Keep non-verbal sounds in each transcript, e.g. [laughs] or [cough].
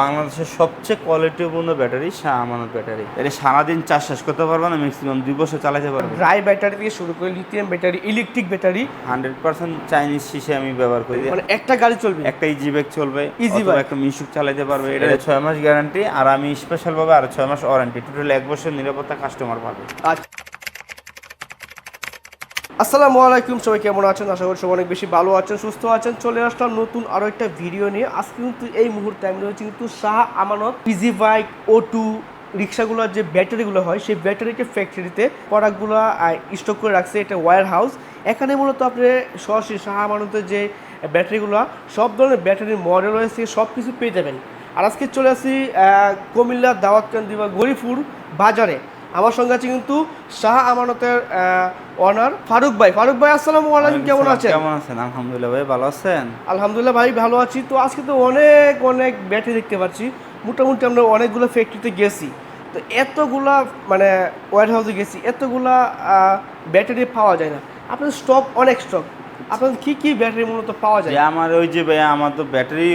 বাংলাদেশের সবচেয়ে কোয়ালিটিপূর্ণ battery Shah Amanat battery. এটা সারাদিন চার্জ শেষ করতে পারবে না ম্যাক্সিমাম দুই বছর চালাতে পারবে। ড্রাই ব্যাটারি থেকে শুরু করে lithium battery electric battery hundred percent Chinese শিশে আমি ব্যবহার করি। মানে একটা গাড়ি চলবে। একটা ইজি ব্যাগ চলবে ইজি bike। একটা মিশুক চালাতে পারবে। এটা ছয় মাস গ্যারান্টি আর আমি স্পেশাল ভাবে আর ছয় মাস ওয়ারেন্টি টোটাল এক বছর নিরাপত্তা কাস্টমার পাবে। আচ্ছা। আসসালামু আলাইকুম, সবাই কেমন আছেন? আশা করি সবাই অনেক বেশি ভালো আছেন, সুস্থ আছেন। চলে আসলাম নতুন আরও একটা ভিডিও নিয়ে। আজকে কিন্তু এই মুহূর্তে আমি রয়েছি কিন্তু শাহ আমানত পিজি বাইক ও টু রিক্সাগুলোর যে ব্যাটারিগুলো হয়, সেই ব্যাটারিকে ফ্যাক্টরিতে প্রোডাক্টগুলো স্টক করে রাখছে এটা ওয়ার হাউস এখানে মূলত আপনি সরাসরি শাহ আমানতের যে ব্যাটারিগুলো, সব ধরনের ব্যাটারির মডেল রয়েছে সব কিছু পেয়ে যাবেন। আর আজকে চলে আসি কুমিল্লা দাওয়াতকান্দি বা গরিপুর বাজারে। আমার সঙ্গে আছে কিন্তু শাহ আমানতের অনার ফারুক ভাই। ফারুক ভাই আসসালামু আলাইকুম কেমন আছেন? কেমন আছেন? আলহামদুলিল্লাহ ভাই ভালো আছেন? আলহামদুলিল্লাহ ভাই ভালো আছি। তো আজকে তো অনেক অনেক ব্যাটারি দেখতে পাচ্ছি। মোটামুটি আমরা অনেকগুলো ফ্যাক্টরিতে গেছি। তো এতগুলা মানে ওয়ার হাউসে গেছি এতগুলা ব্যাটারি পাওয়া যায় না। আপনার স্টক অনেক স্টক আপনাদের কি কি ব্যাটারি মূলত পাওয়া যায়? আমার ওই যে ভাই আমার তো ব্যাটারি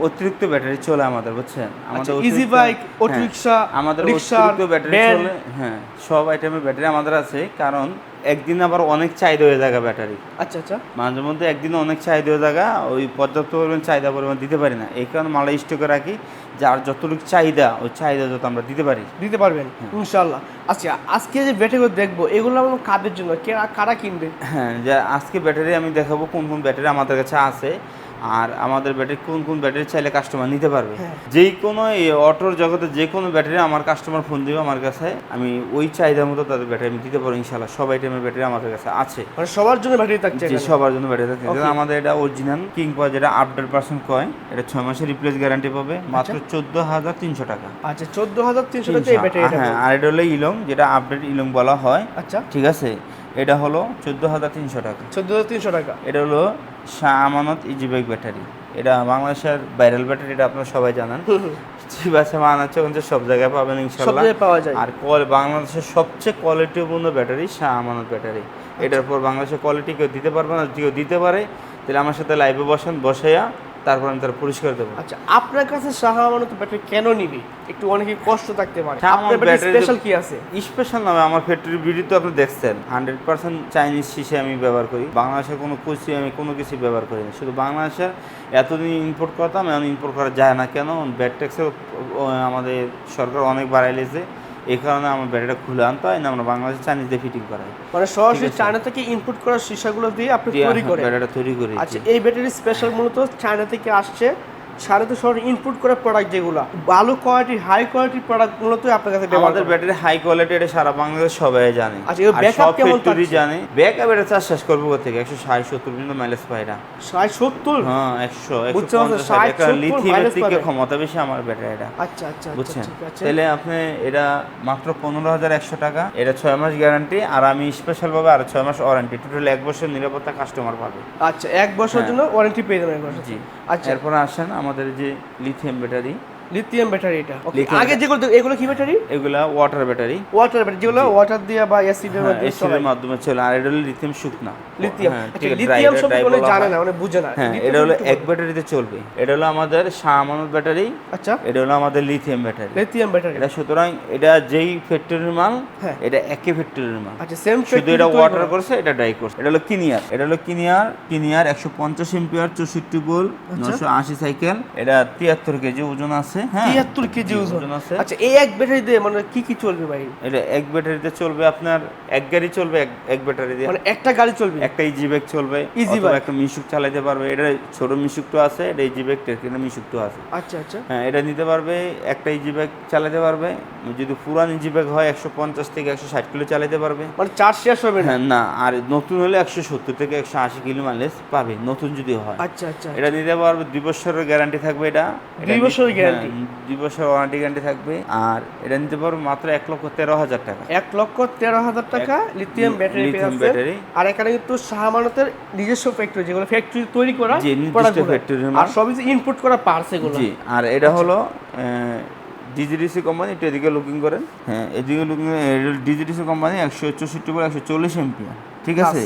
অতিরিক্ত ব্যাটারি চলে আমাদের বুঝছেন? আমাদের ইজি বাইক অটো রিকশা আমাদের অতিরিক্ত ব্যাটারি চলে হ্যাঁ সব আইটেমের ব্যাটারি আমাদের আছে কারণ একদিন আবার অনেক চাহিদা হয়ে থাকে ব্যাটারি। আচ্ছা আচ্ছা। মাঝে মধ্যে একদিন অনেক চাহিদা হয়ে জায়গা ওই পর্যাপ্ত পরিমাণ চাহিদা পরিমাণ দিতে পারি না। এই কারণে মালা স্টকে রাখি যার যতটুকু চাহিদা ওই চাহিদা যত আমরা দিতে পারি। দিতে পারবেন ইনশাল্লাহ আচ্ছা আজকে যে ব্যাটারিগুলো দেখব এগুলো আমার কাদের জন্য? কারা কিনবে? হ্যাঁ যে আজকে ব্যাটারি আমি দেখাবো কোন কোন ব্যাটারি আমাদের কাছে আছে। আর আমাদের ব্যাটারি কোন কোন ব্যাটারি চাইলে কাস্টমার নিতে পারবে। হ্যাঁ। যেই কোনো এই অটোর জগতে যে কোনো ব্যাটারি আমার কাস্টমার ফোন দিবে আমার কাছে আমি ওই চাহিদা মতো তাদের ব্যাটারি আমি দিতে পারব ইনশাল্লাহ সব আইটেমের ব্যাটারি আমাদের কাছে আছে। মানে সবার জন্য ব্যাটারি থাকছে সবার জন্য ব্যাটারি থাকে Okay. আমাদের এটা অরিজিনাল কিং পাওয়া যেটা আপডেট পার্সেন্ট কয় এটা ছয় মাসের রিপ্লেস গ্যারান্টি পাবে মাত্র চোদ্দ হাজার তিনশো টাকা। আচ্ছা চোদ্দ হাজার তিনশো টাকা হ্যাঁ আর এটা হলো ইলং যেটা আপডেট ইলং বলা হয়। আচ্ছা। ঠিক আছে? এটা হলো চোদ্দ হাজার তিনশো টাকা। চোদ্দ হাজার তিনশো টাকা। এটা হলো শাহ আমানত ইজিবাইক ব্যাটারি। এটা বাংলাদেশের ভাইরাল ব্যাটারি এটা আপনারা সবাই জানেন। চিবাসে বানাচ্ছে ওখানে সব জায়গায় পাবেন ইনশাল্লাহ। পাওয়া যায়। আর কোয়াল- বাংলাদেশের সবচেয়ে কোয়ালিটিপূর্ণ ব্যাটারি শাহ আমানত ব্যাটারি। এটার পর বাংলাদেশের কোয়ালিটি কেউ দিতে পারবে না কেউ দিতে পারে তাহলে আমার সাথে লাইভে বসেন বসাইয়া তারপর আমি তার পরিষ্কার দেবো। আচ্ছা আপনার কাছে শাহ আমানত ব্যাটারি কেন নিবি? একটু অনেকে কষ্ট থাকতে পারে। আপনার ব্যাটারি স্পেশাল কি আছে? স্পেশাল নামে আমার ফ্যাক্টরি ভিডিও তো আপনি দেখছেন। হান্ড্রেড পার্সেন্ট চাইনিজ শিশে আমি ব্যবহার করি। বাংলাদেশের কোনো কুচি আমি কোনো কিছু ব্যবহার করি না শুধু বাংলাদেশের এতদিন ইম্পোর্ট করতাম এখন ইম্পোর্ট করা যায় না। কেন? ব্যাট ট্যাক্সের আমাদের সরকার অনেক বাড়াইলেছে এই কারণে আমার ব্যাটারিটা খুলে আনতে হয় না আমরা বাংলাদেশে চাইনিজ দিয়ে ফিটিং করাই। মানে সরাসরি। চায়না থেকে ইনপুট করা সীসাগুলো দিয়ে আপনি তৈরি করেন। ব্যাটারিটা তৈরি করি আচ্ছা এই ব্যাটারি স্পেশাল মূলত চায়না থেকে আসছে তো শহরে ইনপুট করা প্রোডাক্ট যেগুলো ভালো কোয়ালিটি হাই কোয়ালিটির প্রোডাক্ট মূলত আপনার কাছে আমাদের ব্যাটারি হাই কোয়ালিটি এটা সারা বাংলাদেশ সবাই জানে। আচ্ছা, কেমন থাকছে? জানে। ব্যাকআপ এটা চার্জ শেষ করব থেকে পর্যন্ত মাইলেজ পায় হ্যাঁ থেকে ক্ষমতা বেশি আমার ব্যাটারিটা আচ্ছা আচ্ছা আচ্ছা বুঝছেন? তাহলে আপনি এটা মাত্র পনেরো হাজার একশো টাকা। এটা ছয় মাস গ্যারান্টি আর আমি স্পেশাল ভাবে আর ছয় মাস ওয়ারেন্টি টোটাল এক বছর নিরাপত্তা কাস্টমার পাবে। আচ্ছা এক বছরের হ্যাঁ। জন্য ওয়ারেন্টি পেয়ে যাবেন বছর। জি। আচ্ছা। এরপরে আসেন আমাদের যে লিথিয়াম ব্যাটারি লিথিয়াম ব্যাটারি এটা। আগে যেগুলো এগুলো কি ব্যাটারি এগুলা ওয়াটার ব্যাটারি ওয়াটার ব্যাটারি যেগুলো ওয়াটার দিয়ে বা অ্যাসিডের মাধ্যমে চলে। মাধ্যমে চলে। আর এটা হলো লিথিয়াম শুকনা। লিথিয়াম হ্যাঁ, আচ্ছা লিথিয়াম সম্পর্কে dry জানে না অনেক বুঝে না। হ্যাঁ এটা হলো এক ব্যাটারিতে চলবে। এটা হলো আমাদের শাহ ব্যাটারি আচ্ছা। এটা হলো আমাদের লিথিয়াম ব্যাটারি লিথিয়াম ব্যাটারি এটা সুতরাং এটা যেই ফ্যাক্টরির মাল হ্যাঁ। এটা একই ফ্যাক্টরির মাল। আচ্ছা সেম শুধু এটা ওয়াটার করছে এটা ড্রাই করছে। এটা হলো কিনিয়ার এটা হলো কিনিয়ার কিনিয়ার একশো পঞ্চাশ এম্পিয়ার চৌষট্টি বোল আচ্ছা। নশো আশি সাইকেল এটা তিয়াত্তর কেজি ওজন আছে। তিয়াত্তর কেজি ওজন। আছে। আচ্ছা এই এক ব্যাটারি দিয়ে মানে কি কি চলবে ভাই? এটা এক ব্যাটারিতে চলবে আপনার এক গাড়ি চলবে এক ব্যাটারি দিয়ে। মানে একটা গাড়ি চলবে? একটা ইজি ব্যাগ চলবে। অথবা bike। একটা মিশুক চালাতে পারবে। এটা ছোট মিশুকটো আছে এটা ইজি ব্যাগ টেকিনা মিশুকটো আছে। আচ্ছা আচ্ছা। হ্যাঁ এটা নিতে পারবে একটা ইজি ব্যাগ চালাতে পারবে। যদি পুরান ইজি ব্যাগ হয় একশো পঞ্চাশ থেকে একশো ষাট কিলো চালাতে পারবে। মানে চার্জ শেষ হবে না? হ্যাঁ না আর নতুন হলে একশো সত্তর থেকে একশো আশি কিলো মাইলেজ পাবে নতুন যদি হয়। আচ্ছা আচ্ছা। এটা নিতে পারবে দুই বছরের গ্যারান্টি থাকবে এটা। দুই বছরের guarantee? হ্যাঁ, দুই বছর ওয়ারেন্টি গ্যারান্টি থাকবে। আর এটা নিতে পারবে মাত্র এক লক্ষ তেরো হাজার টাকা। এক লক্ষ তেরো হাজার টাকা লিথিয়াম ব্যাটারি battery। আর এখানে কিন্তু শাহমানতের নিজস্ব ফ্যাক্টরি যেগুলো ফ্যাক্টরি তৈরি করা জি, নির্দিষ্ট product গুলো। factory র মাল। আর সবই ইনপুট করা পার্স এগুলো। জি আর এটা হলো ডিজিডিসি কোম্পানি একটু এদিকে লুকিং করেন। হ্যাঁ এদিকে লুকিং ডিজিডিসি কোম্পানি একশো চৌষট্টি বলে একশো চল্লিশ এমপিয়ার ঠিক আছে?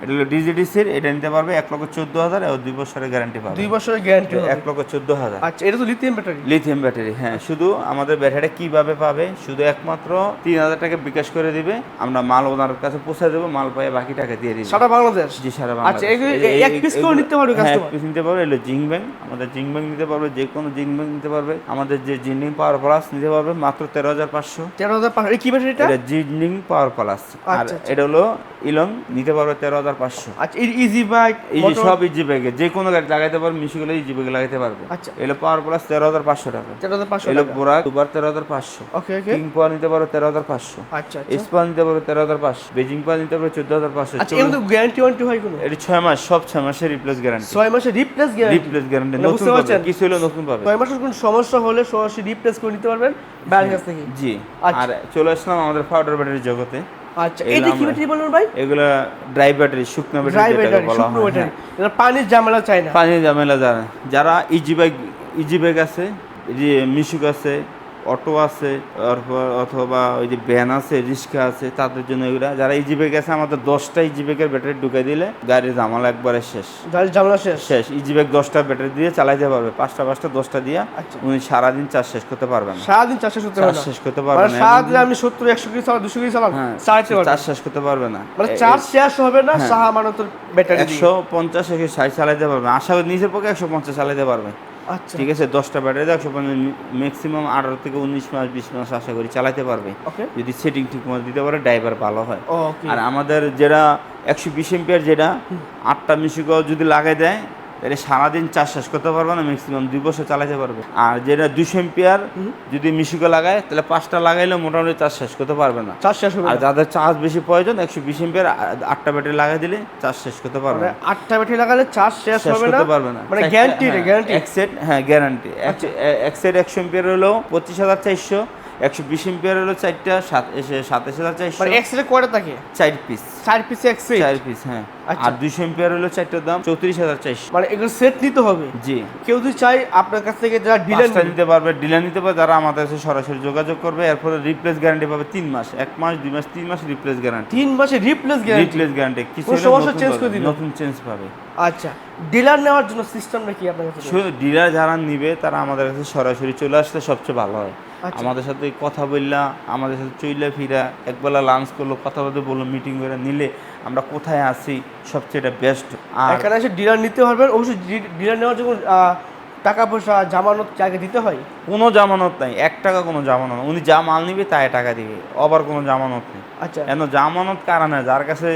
এটা হলো ডিজিডিসির এটা নিতে পারবে এক লক্ষ চোদ্দ হাজার এবং দুই বছরের গ্যারান্টি পাবে। দুই বছরের গ্যারান্টি এক লক্ষ চোদ্দ হাজার। আচ্ছা এটা তো লিথিয়াম ব্যাটারি লিথিয়াম ব্যাটারি হ্যাঁ শুধু আমাদের ব্যাটারিটা কীভাবে পাবে? শুধু একমাত্র তিন হাজার টাকা বিকাশ করে দিবে। আমরা মাল ওনার কাছে পৌঁছে দেবো মাল পায়ে বাকি টাকা দিয়ে দিবে। সারা বাংলাদেশ? জি সারা আচ্ছা, বাংলাদেশ। এই- এক করেও নিতে পারবে হ্যাঁ, customer? piece নিতে পারবে এগুলো জিং ব্যাংক আমাদের জিং ব্যাংক নিতে পারবে যে কোনো জিং ব্যাংক নিতে পারবে। আমাদের যে জিনিং পাওয়ার প্লাস নিতে পারবে মাত্র তেরো হাজার পাঁচশো। তেরো হাজার পাঁচশো। কি ব্যাটারিটা এটা জিনিং পাওয়ার প্লাস আর আচ্ছা, আচ্ছা। এটা হলো ইলং নিতে পারবে তেরো হাজার পাঁচশো। আচ্ছা ইজি বাইক যে সব ইজি ব্যাগে যে কোনো গাড়ি লাগাইতে পারবে মিশুগুলো ইজি ব্যাগে লাগাইতে পারবে। আচ্ছা। এলো পাওয়ার প্লাস তেরো হাজার পাঁচশো টাকা। তেরো হাজার পাঁচশো এলো বোরা দুবার তেরো হাজার পাঁচশো। ওকে ওকে কিং পাওয়ার নিতে পারবে তেরো হাজার পাঁচশো। আচ্ছা আচ্ছা। নিতে পারবে তেরো হাজার পাঁচশো। বেজিং পাওয়ার নিতে পারবে চোদ্দ হাজার পাঁচশো। আচ্ছা গ্যারান্টি ওয়ারেন্টি হয় কোনো? এটি ছয় মাস সব ছয় মাসের রিপ্লেস গ্যারান্টি ছয় মাসে রিপ্লেস গ্যারান্টি রিপ্লেস গ্যারান্টি নতুন পাবে। কিছু হলো নতুন পাবে। ছয় মাসের কোনো সমস্যা হলে সরাসরি রিপ্লেস করে নিতে পারবেন বাইরের কাছ থেকে। জি। আচ্ছা। আর চলে আসলাম আমাদের পাউডার ব্যাটারির জগতে। আচ্ছা এটা কি ব্যাটারি বলুন ভাই? এগুলা ড্রাই ব্যাটারি শুকনো ড্রাই ব্যাটারি যেটাকে ব্যাটারি শুকনো ব্যাটারি হ্যাঁ। এটা পানির ঝামেলা চায় না। পানি ঝামেলা যারা যারা ইজি বাইক ইজি বাইক আছে যে মিশুক আছে অটো আছে অথবা ওই যে ভ্যান আছে রিক্সা আছে তাদের জন্য এগুলা। যারা ইজি বাইক আছে আমাদের দশটা ইজি বাইকের ব্যাটারি ঢুকাই দিলে গাড়ির জামালা একবারে শেষ। গাড়ির ঝামেলা শেষ? শেষ। ইজি বাইক দশটা ব্যাটারি দিয়ে চালাইতে পারবে। পাঁচটা পাঁচটা দশটা দিয়ে আচ্ছা। উনি সারাদিন চার্জ শেষ করতে পারবেন সারাদিন চারশো সত্তর চার্জ শেষ করতে পারবে মানে সারাদিন আমি সত্তর একশো কেজি চালাম দুশো কেজি চালাম হ্যাঁ চার্জ শেষ করতে পারবে না। মানে চার্জ শেষ হবে না হ্যাঁ। সাহা মানতর ব্যাটারি একশো পঞ্চাশ একশো ষাট চালাইতে পারবে আশা করি নিজের পক্ষে একশো পঞ্চাশ চালাইতে পারবে। আচ্ছা। ঠিক আছে দশটা ব্যাটারি দিয়ে একশো পঞ্চাশ ম্যাক্সিমাম আঠারো থেকে উনিশ মাস বিশ মাস আশা করি চালাতে পারবে। ওকে। যদি সেটিং ঠিক মতো দিতে পারে ড্রাইভার ভালো হয়। আর আমাদের যেটা একশো বিশ এম্পিয়ার যেটা আটটা মিশুকও যদি লাগাই দেয় তাহলে সারাদিন চাষ শেষ করতে পারবে না ম্যাক্সিমাম দুই বছর চালাতে পারবে। আর যেটা দুশো এম্পিয়ার যদি মিশুকে লাগায় তাহলে পাঁচটা লাগাইলে মোটামুটি চার্জ শেষ করতে পারবে না। চার্জ শেষ আর। যাদের চার্জ বেশি প্রয়োজন একশো বিশ এম্পিয়ার আটটা ব্যাটারি লাগাই দিলে চার্জ শেষ করতে পারবে মানে না। আটটা ব্যাটারি লাগালে চার্জ শেষ হবে না? পারবে না। মানে গ্যারান্টি গ্যারান্টি এক সেট হ্যাঁ গ্যারান্টি এক সেট একশো এম্পিয়ার হলো পঁচিশ হাজার চারশো একশো বিশ এম্পিয়ার হলো চারটা সাতাশ হাজার চারশো। মানে এক্সরে কয়টা থাকে? চার পিস চার পিসে এক্সরে চার পিস হ্যাঁ। আচ্ছা। আর দুইশো এম্পিয়ার হলো চারটার দাম চৌত্রিশ হাজার চারশো। মানে এগুলো সেট নিতে হবে? জি। কেউ যদি চাই আপনার কাছ থেকে যারা ডিলার নিতে পারবে ডিলার নিতে পারবে যারা আমাদের কাছে সরাসরি যোগাযোগ করবে এরপরে রিপ্লেস গ্যারান্টি পাবে তিন মাস এক মাস দুই মাস তিন মাস রিপ্লেস গ্যারান্টি তিন মাসে রিপ্লেস গ্যারান্টি রিপ্লেস গ্যারান্টি কিছু সমস্যা পাবে, করে দিবে? নতুন চেঞ্জ পাবে। আচ্ছা ডিলার নেওয়ার জন্য সিস্টেমটা কি আপনার কাছে? শুধু ডিলার যারা নিবে তারা আমাদের কাছে সরাসরি চলে আসলে সবচেয়ে ভালো হয়। আমাদের সাথে কথা বললা আমাদের সাথে চইলা ফিরা একবেলা লাঞ্চ করল কথা বলতে বলল মিটিং করে নিলে আমরা কোথায় আছি সবচেয়ে এটা বেস্ট আর এখানে এসে ডিলার নিতে পারবেন অবশ্যই ডিলার নেওয়ার জন্য টাকা পয়সা জামানত জায়গা দিতে হয়। কোনো জামানত নাই এক টাকা কোনো জামানত উনি যা মাল নিবে তাই টাকা দিবে আবার কোনো জামানত নেই। আচ্ছা। কেন জামানত কারা নেই যার কাছে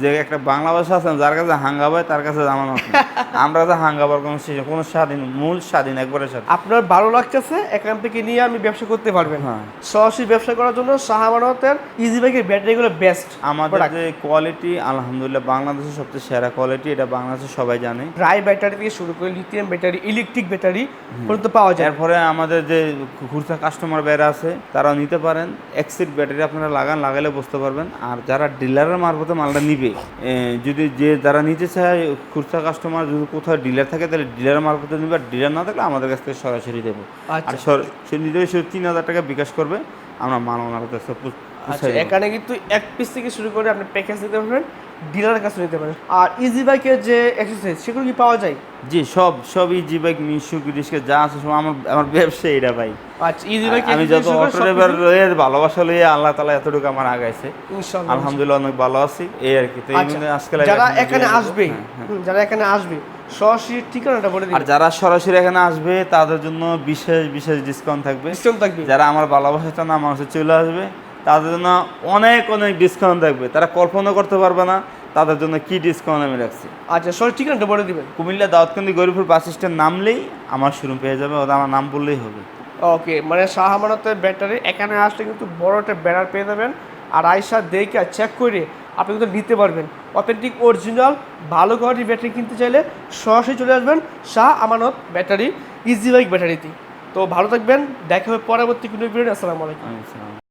যে একটা বাংলা ভাষা আছে যার কাছে হাঙ্গাবায় তার কাছে জামানত নেই [laughs] আমরা কাছে হাঙ্গাবার কোনো কোনো স্বাধীন মূল স্বাধীন একবারে স্বাধীন। আপনার ভালো লাগতেছে এখান থেকে নিয়ে আমি ব্যবসা করতে পারবেন। হ্যাঁ। সরাসরি ব্যবসা করার জন্য শাহামানতের ইজি বাইকের ব্যাটারিগুলো বেস্ট আমাদের যে কোয়ালিটি আলহামদুলিল্লাহ বাংলাদেশের সবচেয়ে সেরা কোয়ালিটি এটা বাংলাদেশে সবাই জানে। ড্রাই ব্যাটারি থেকে শুরু করে লিথিয়াম ব্যাটারি ইলেকট্রিক ব্যাটারি পর্যন্ত পাওয়া যায়। এরপরে আমাদের যে খুচরা কাস্টমার বেড়া আছে তারা নিতে পারেন। এক্সিট ব্যাটারি আপনারা লাগান লাগালে বুঝতে পারবেন। আর যারা ডিলারের মারফতে মালটা নিবে এ, যদি যে যারা নিতে চায় খুচরা কাস্টমার যদি কোথাও ডিলার থাকে তাহলে ডিলারের মারফত নিবে? আর ডিলার না থাকলে আমাদের কাছ থেকে সরাসরি দেবো। আর সে সে নিজেই শুধু তিন হাজার টাকা বিকাশ করবে। আমরা মাল ওনার কাছে আচ্ছা এখানে কিন্তু এক পিস থেকে শুরু করে আপনি প্যাকেজ নিতে পারবেন ডিলারের কাছে নিতে পারেন আর ইজি বাইকের যে এক্সারসাইজ সেগুলো কি পাওয়া যায়? জি সব সব ইজি বাইক মিশুক রিস্কে যা আছে সব আমার আমার ব্যবসা এটা ভাই। আচ্ছা ইজি বাইক আমি যত অটো ড্রাইভার রয়ে ভালোবাসা লইয়ে আল্লাহ তালা এতটুকু আমার আগাইছে। ইনশাআল্লাহ আলহামদুলিল্লাহ অনেক ভালো আছি এই আর কি। তো এই আচ্ছা, জন্য আজকে যারা এখানে আসবে হ্যাঁ, হ্যাঁ। যারা এখানে আসবে সরাসরি ঠিকানাটা বলে দিন আর যারা সরাসরি এখানে আসবে তাদের জন্য বিশেষ বিশেষ ডিসকাউন্ট থাকবে। ডিসকাউন্ট থাকবে। যারা আমার ভালোবাসাটা না মানুষের চলে আসবে তাদের জন্য অনেক অনেক ডিসকাউন্ট থাকবে। তারা কল্পনা করতে পারবে না তাদের জন্য কি ডিসকাউন্ট আমি রাখছি। আচ্ছা সরাসরি ঠিকানাটা বলে দিবেন। কুমিল্লা দাউদকান্দি গরিপুর বাস স্ট্যান্ড নামলেই আমার শোরুম পেয়ে যাবে ওটা আমার নাম বললেই হবে। ওকে মানে শাহমানতের ব্যাটারি এখানে আসলে কিন্তু বড় একটা ব্যানার পেয়ে যাবেন। আর আয়সা দেখে চেক করে আপনি কিন্তু নিতে পারবেন। অথেন্টিক অরিজিনাল ভালো কোয়ালিটির ব্যাটারি কিনতে চাইলে সরাসরি চলে আসবেন Shah Amanat battery easy bike ব্যাটারিতে। তো ভালো থাকবেন দেখা হবে পরবর্তী কোনো ভিডিও আসসালামু আলাইকুম।